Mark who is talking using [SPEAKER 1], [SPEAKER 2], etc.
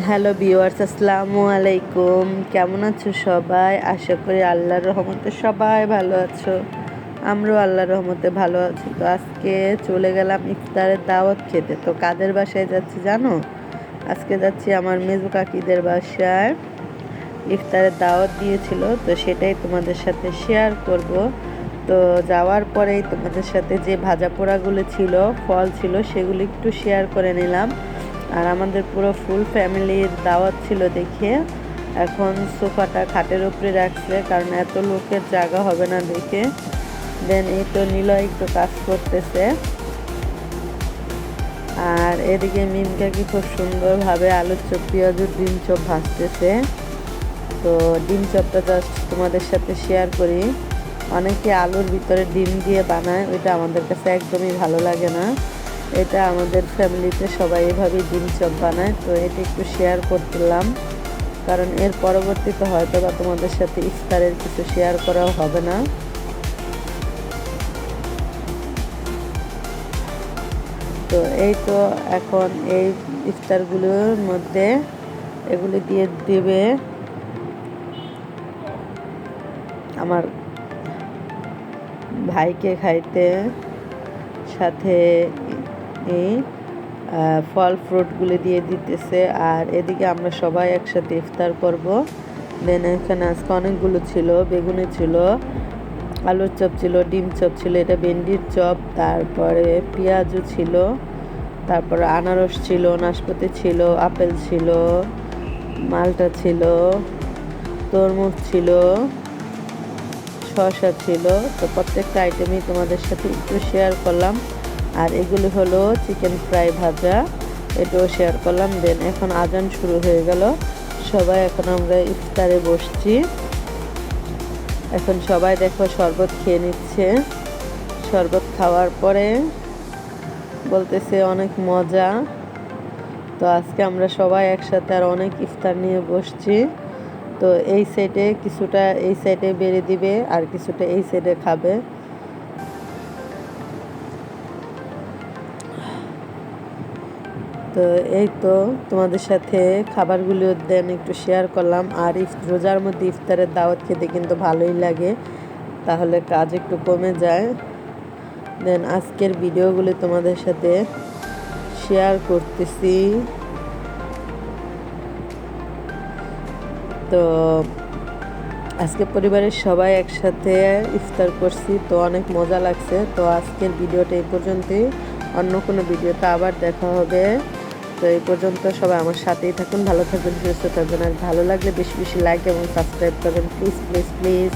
[SPEAKER 1] Hello viewers, আসসালামু আলাইকুম। কেমন আছো সবাই? আশা করি আল্লাহর রহমতে সবাই ভালো আছো। আমরাও আল্লাহর রহমতে ভালো আছি। তো আজকে চলে গেলাম ইফতারের দাওয়াত খেতে। তো কাদের বাসায় যাচ্ছি জানো? আজকে যাচ্ছি আমার মেজু কাকিদের বাসায়। ইফতারের দাওয়াত দিয়েছিল, তো সেটাই তোমাদের সাথে শেয়ার করব। তো যাওয়ার পরেই তোমাদের সাথে যে ভাজা পোড়াগুলো ছিল, ফল ছিল, সেগুলো একটু শেয়ার করে নিলাম। আর আমাদের পুরো ফুল ফ্যামিলির দাওয়াত ছিল দেখে। এখন সোফাটা খাটের উপরে রাখছে, কারণ এত লোকের জায়গা হবে না দেখে। দেন এই তো নিলয় একটু কাজ করতেছে। আর এদিকে মিমকা কি খুব সুন্দরভাবে আলুর চপ, পেঁয়াজুর ডিম চপ ভাজতেছে। তো ডিম চপটা জাস্ট তোমাদের সাথে শেয়ার করি। অনেকে আলুর ভিতরে ডিম দিয়ে বানায়, ওইটা আমাদের কাছে একদমই ভালো লাগে না। এটা আমাদের ফ্যামিলিতে সবাই এভাবেই ডিম চপ বানায়, তো এটা একটু শেয়ার করতেলাম কারণ এর পরবর্তীতে হয়তো বা তোমাদের সাথে ইফতারের কিছু শেয়ার করাও হবে না। তো এই তো এখন এই ইফতারগুলোর মধ্যে এগুলি দিয়ে দেবে আমার ভাইকে খাইতে, সাথে এই ফল ফ্রুটগুলি দিয়ে দিতেছে। আর এদিকে আমরা সবাই একসাথে ইফতার করব। দেন এখানে আজকে অনেকগুলো ছিল, বেগুনি ছিল, আলুর চপ ছিল, ডিম চপ ছিল, এটা ভেন্ডির চপ, তারপরে পেঁয়াজও ছিল, তারপরে আনারস ছিল, নাশপাতি ছিল, আপেল ছিল, মালটা ছিল, তরমুজ ছিল, শসা ছিল। তো প্রত্যেকটা আইটেমই তোমাদের সাথে একটু শেয়ার করলাম। আর এগুলি হলো চিকেন ফ্রাই ভাজা, এটাও শেয়ার করলাম। দেন এখন আজান শুরু হয়ে গেল। সবাই এখন আমরা ইফতারে বসছি। এখন সবাই দেখো শরবত খেয়ে নিচ্ছে। শরবত খাওয়ার পরে বলতেছে অনেক মজা। তো আজকে আমরা সবাই একসাথে আর অনেক ইফতার নিয়ে বসছি। তো এই সাইডে কিছুটা এই সাইডে বেড়ে দিবে আর কিছুটা এই সাইডে খাবে। তো এই তো তোমাদের সাথে খাবারগুলো দেন একটু শেয়ার করলাম। আর রোজার মধ্যে ইফতারের দাওয়াত খেতে কিন্তু ভালোই লাগে। তাহলে কাজ একটু কমে যায়। দেন আজকের ভিডিওগুলো তোমাদের সাথে শেয়ার করতেছি। তো আজকে পরিবারের সবাই একসাথে ইফতার করছি, তো অনেক মজা লাগছে। তো আজকের ভিডিওটা এই পর্যন্তই। অন্য কোনো ভিডিওতে আবার দেখা হবে। তো এই পর্যন্ত সবাই আমার সাথেই থাকুন, ভালো থাকবেন সুস্থ থাকবেন আর ভালো লাগলে বেশি বেশি লাইক এবং সাবস্ক্রাইব করবেন। Please please please